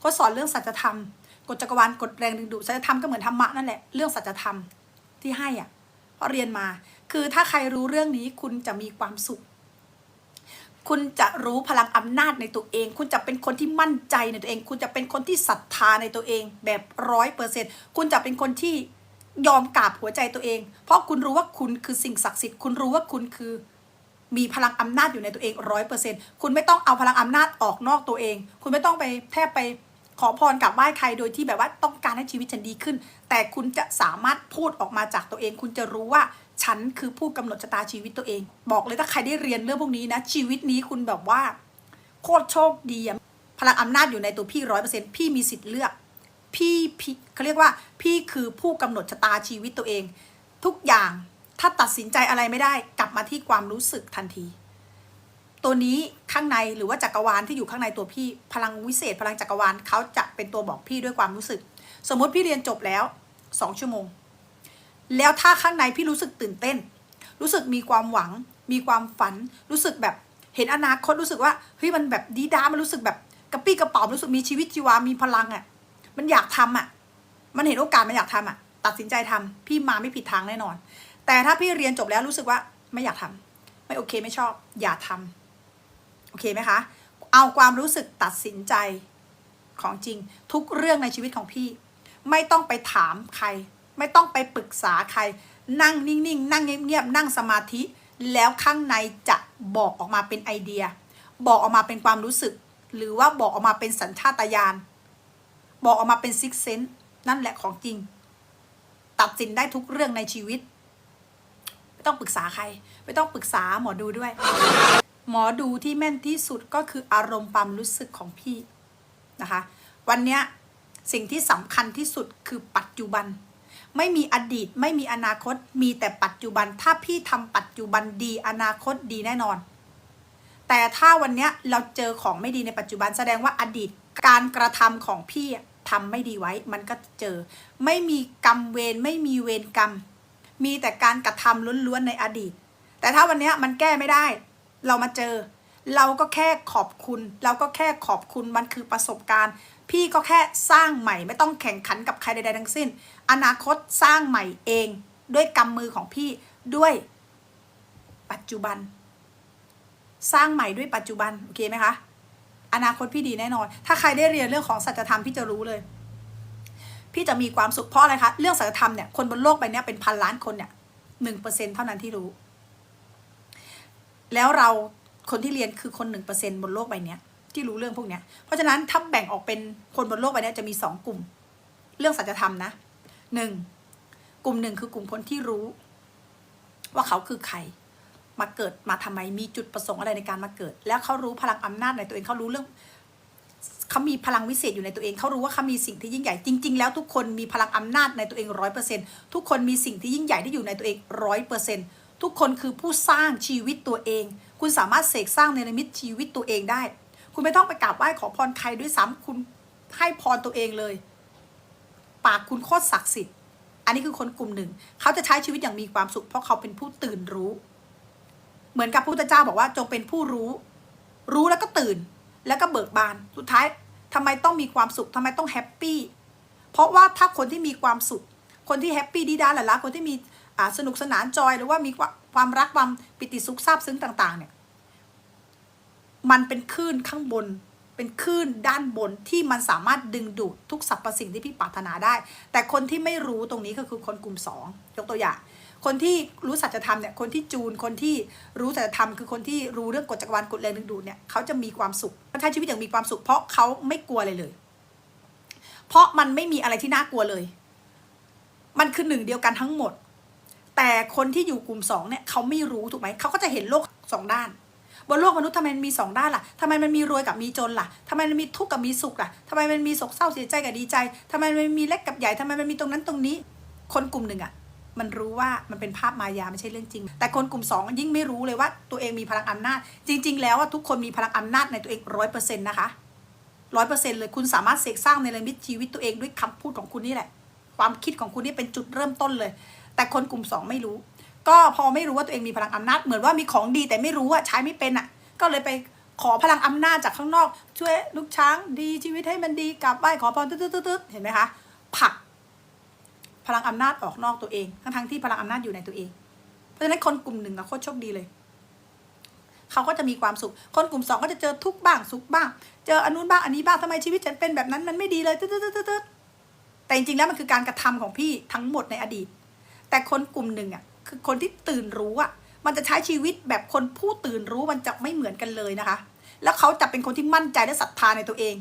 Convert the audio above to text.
เขาสอนเรื่องสัจธรรมกฎจักรวาลกฎแรงดึงดูดสัจธรรมก็เหมือนธรรมะนั่นแหละเรื่องสัจธรรมที่ให้อะเพราะเรียนมา คือถ้าใครรู้เรื่องนี้คุณจะมีความสุข คุณจะรู้พลังอำนาจในตัวเอง คุณจะเป็นคนที่มั่นใจในตัวเอง คุณจะเป็นคนที่ศรัทธาในตัวเอง แบบร้อยเปอร์เซ็นต์คุณจะเป็นคนที่ยอมกราบหัวใจตัวเอง เพราะคุณรู้ว่าคุณคือสิ่งศักดิ์สิทธิ์ คุณรู้ว่าคุณคือมีพลังอำนาจอยู่ในตัวเองร้อยเปอร์เซ็นต์คุณไม่ต้องเอาพลังอำนาจออกนอกตัวเอง คุณไม่ต้องไปแทบไป ขอพรกับไหว้ใครโดยที่แบบว่าต้องการให้ชีวิตฉันดีขึ้น แต่คุณจะสามารถพูดออกมาจากตัวเอง คุณจะรู้ว่าฉันคือผู้กำหนดชะตาชีวิตตัวเอง บอกเลยถ้าใครได้เรียนเรื่องพวกนี้นะ ชีวิตนี้คุณแบบว่า โคตรโชคดีอะพลังอำนาจอยู่ในตัวพี่ร้อยเปอร์เซ็นต์พี่มีสิทธิ์เลือก พี่พี่เขาเรียกว่าพี่คือผู้กำหนดชะตาชีวิตตัวเอง ทุกอย่างถ้าตัดสินใจอะไรไม่ได้ กลับมาที่ความรู้สึกทันที ตัวนี้ข้างในหรือว่าจักรวาลที่อยู่ข้างในตัวพี่พลังวิเศษ พลังจักรวาลเขาจะเป็นตัวบอกพี่ด้วยความรู้สึก สมมติพี่เรียนจบแล้วสองชั่วโมง แล้วถ้าข้างในพี่รู้สึกตื่นเต้น รู้สึกมีความหวัง มีความฝัน รู้สึกแบบเห็นอนาคตรู้สึกว่าเฮ้ยมันแบบดีด้ามันรู้สึกแบบกระปี้กระเป๋ารู้สึกมีชีวิตชีวามีพลังอะ่ะมันอยากทำอะ มันเห็นโอกาสมันอยากทำอะ ตัดสินใจทำพี่มาไม่ผิดทางแน่นอน แต่ถ้าพี่เรียนจบแล้วรู้สึกว่าไม่อยากทำไม่โอเคไม่ชอบ อย่าทำ โอเคไหมคะ เอาความรู้สึกตัดสินใจของจริง ทุกเรื่องในชีวิตของพี่ ไม่ต้องไปถามใคร ไม่ต้องไปปรึกษาใคร นั่งนิ่งๆนั่งเงียบๆนั่งสมาธิ แล้วข้างในจะบอกออกมาเป็นไอเดีย บอกออกมาเป็นความรู้สึก หรือว่าบอกออกมาเป็นสัญชาตญาณบอกออกมาเป็นซิกเซนนั่นแหละของจริง ตัดสินได้ทุกเรื่องในชีวิต ไม่ต้องปรึกษาใคร ไม่ต้องปรึกษาหมอดูด้วย หมอดูที่แม่นที่สุดก็คืออารมณ์ความรู้สึกของพี่นะคะ วันนี้สิ่งที่สำคัญที่สุดคือปัจจุบัน ไม่มีอดีตไม่มีอนาคตมีแต่ปัจจุบัน ถ้าพี่ทำปัจจุบันดีอนาคตดีแน่นอน แต่ถ้าวันนี้เราเจอของไม่ดีในปัจจุบันแสดงว่าอดีตการกระทำของพี่ทำไม่ดีไว้ มันก็เจอ ไม่มีกรรมเวรไม่มีเวรกรรม มีแต่การกระทำล้วนๆในอดีต แต่ถ้าวันนี้มันแก้ไม่ได้ เรามาเจอ เราก็แค่ขอบคุณ เราก็แค่ขอบคุณมันคือประสบการณ์ พี่ก็แค่สร้างใหม่ ไม่ต้องแข่งขันกับใครใดๆทั้งสิ้น อนาคตสร้างใหม่เอง ด้วยกำมือของพี่ด้วยปัจจุบัน สร้างใหม่ด้วยปัจจุบันโอเคไหมคะอนาคตพี่ดีแน่นอน ถ้าใครได้เรียนเรื่องของสัจธรรมพี่จะรู้เลย พี่จะมีความสุขเพราะอะไรคะ เรื่องสัจธรรมเนี่ย คนบนโลกใบนี้เป็นพันล้านคนเนี่ยหนึ่งเปอร์เซ็นเท่านั้นที่รู้ แล้วเราคนที่เรียนคือคนหนึ่งเปอร์เซ็นบนโลกใบนี้ที่รู้เรื่องพวกนี้เพราะฉะนั้นถ้าแบ่งออกเป็นคนบนโลกใบนี้จะมีสองกลุ่ม เรื่องสัจธรรมนะหนึ่งกลุ่มหนึ่งคือกลุ่มคนที่รู้ ว่าเขาคือใครมาเกิดมาทำไมมีจุดประสงค์อะไรในการมาเกิด แล้วเขารู้พลังอำนาจในตัวเองเขารู้เรื่องเขามีพลังวิเศษอยู่ในตัวเอง เขารู้ว่าเขามีสิ่งที่ยิ่งใหญ่ จริง ๆ แล้วทุกคนมีพลังอำนาจในตัวเองร้อยเปอร์เซ็นทุกคนมีสิ่งที่ยิ่งใหญ่ที่อยู่ในตัวเองร้อยเปอร์เซ็น ทุกคนคือผู้สร้างชีวิตตัวเอง คุณสามารถเสกสร้างในมิตชีวิตตัวเองได้ คุณไม่ต้องไปกราบไหว้ขอพรใครด้วยซ้ำคุณให้พรตัวเองเลย ปากคุณโคตรศักดิ์สิทธิ์ อันนี้คือคนกลุ่มหนึ่ง เขาจะใช้ชีวิตอย่างมีความสุข เพราะเขาเป็นผู้ตื่นรู้ เหมือนกับพระพุทธเจ้าบอกว่าจงเป็นผู้รู้ รู้แล้วก็ตื่น แล้วก็เบิกบาน สุดท้ายทำไมต้องมีความสุขทำไมต้องแฮปปี้ เพราะว่าถ้าคนที่มีความสุข คนที่แฮปปี้ดีด้าหละละคนที่มี สนุกสนานจอยหรือว่ามีความรักความปิติสุขซาบซึ้งต่าง ๆ เนี่ย มันเป็นคลื่นข้างบน เป็นคลื่นด้านบนที่มันสามารถดึงดูดทุกสรรพสิ่งที่พี่ปรารถนาได้ แต่คนที่ไม่รู้ตรงนี้ก็คือคนกลุ่มสองยกตัวอย่าง คนที่รู้สัจธรรมเนี่ย คนที่จูน คนที่รู้สัจธรรมคือคนที่รู้เรื่องกฎจักรวาลกฎแรงดึงดูดเนี่ยเขาจะมีความสุขเขาใช้ชีวิตอย่างมีความสุข เพราะเขาไม่กลัวอะไรเลย เพราะมันไม่มีอะไรที่น่ากลัวเลย มันคือหนึ่งเดียวกันทั้งหมด แต่คนที่อยู่กลุ่มสองเนี่ยเขาไม่รู้ถูกไหมเขาก็จะเห็นโลกสองด้าน บนโลกมนุษย์ทำไมมันมีสองด้านล่ะทำไมมันมีรวยกับมีจนล่ะทำไมมันมีทุกข์กับมีสุขล่ะทำไมมันมีโศกเศร้าเสียใจกับดีใจทำไมมันมีเล็กกับใหญ่ทำไมมันมีตรงนั้นตรงนี้ คนกลุ่มหนึ่งอะมันรู้ว่ามันเป็นภาพมายาไม่ใช่เรื่องจริง แต่คนกลุ่มสองยิ่งไม่รู้เลยว่าตัวเองมีพลังอำนาจ จริง ๆ แล้วว่าทุกคนมีพลังอำนาจในตัวเองร้อยเปอร์เซ็นต์นะคะร้อยเปอร์เซ็นต์เลยคุณสามารถเสกสร้างในระมิตชีวิตตัวเองด้วยคำพูดของคุณนี่แหละ ความคิดของคุณนี่เป็นจุดเริ่มต้นเลย แต่คนกลุ่มสองไม่รู้ ก็พอไม่รู้ว่าตัวเองมีพลังอำนาจเหมือนว่ามีของดีแต่ไม่รู้ว่าใช้ไม่เป็นอะก็เลยไปขอพลังอำนาจจากข้างนอก ช่วยลูกช้างดีชีวิตให้มันดีกลับไหว้ขอพรตึ๊ดๆๆๆเห็นไหมคะผลักพลังอำนาจออกนอกตัวเอง ทั้งทั้งที่พลังอำนาจอยู่ในตัวเอง เพราะฉะนั้นคนกลุ่มหนึ่งอะโคตรโชคดีเลย เขาก็จะมีความสุข คนกลุ่มสองก็จะเจอทุกบ้างสุขบ้าง เจออันนู้นบ้างอันนี้บ้างทำไมชีวิตฉันเป็นแบบนั้นมันไม่ดีเลยตึ๊ดตึ๊ดตึ๊ดตึ๊ดแต่จริงๆแล้วมันคือการกระทำของพี่ทั้งหมดในอดีต แต่คนกลุ่มหนึ่งอะคือคนที่ตื่นรู้อะมันจะใช้ชีวิตแบบคนผู้ตื่นรู้มันจะไม่เหมือนกันเลยนะคะ แล้วเขาจะเป็นคนที่มั่นใจและศรัทธาในตัวเอง